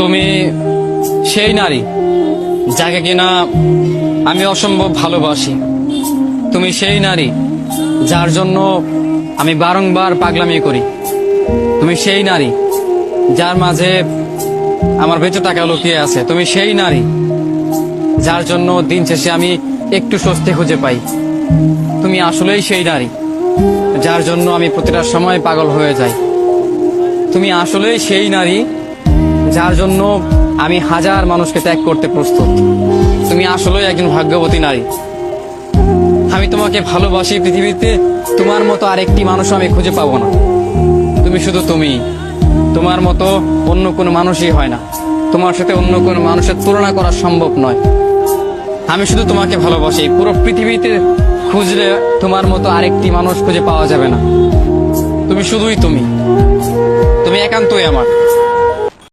তুমি সেই নারী যাকে কিনা আমি অসম্ভব ভালোবাসি। তুমি সেই নারী যার জন্য আমি বারংবার পাগলামি করি। তুমি সেই নারী যার মাঝে আমার বেঁচে টাকা লুকিয়ে আছে। তুমি সেই নারী যার জন্য দিন শেষে আমি একটু স্বস্তি খুঁজে পাই। তুমি আসলেই সেই নারী যার জন্য আমি প্রতিটা সময় পাগল হয়ে যাই। তুমি আসলেই সেই নারী যার জন্য আমি হাজার মানুষকে ত্যাগ করতে প্রস্তুত। তুমি আসলেই একজন ভাগ্যবতী নারী। আমি তোমাকে ভালোবাসি পৃথিবীতে, তোমার মতো আরেকটি মানুষ আমি খুঁজে পাবো না। তুমি শুধু তুমি। তোমার মতো অন্য কোনো মানুষই হয় না। তোমার সাথে অন্য কোনো মানুষের তুলনা করা সম্ভব নয়। আমি শুধু তোমাকে ভালোবাসি। পুরো পৃথিবীতে খুঁজলে তোমার মতো আরেকটি মানুষ খুঁজে পাওয়া যাবে না। তুমি শুধুই তুমি। তুমি একান্তই আমার।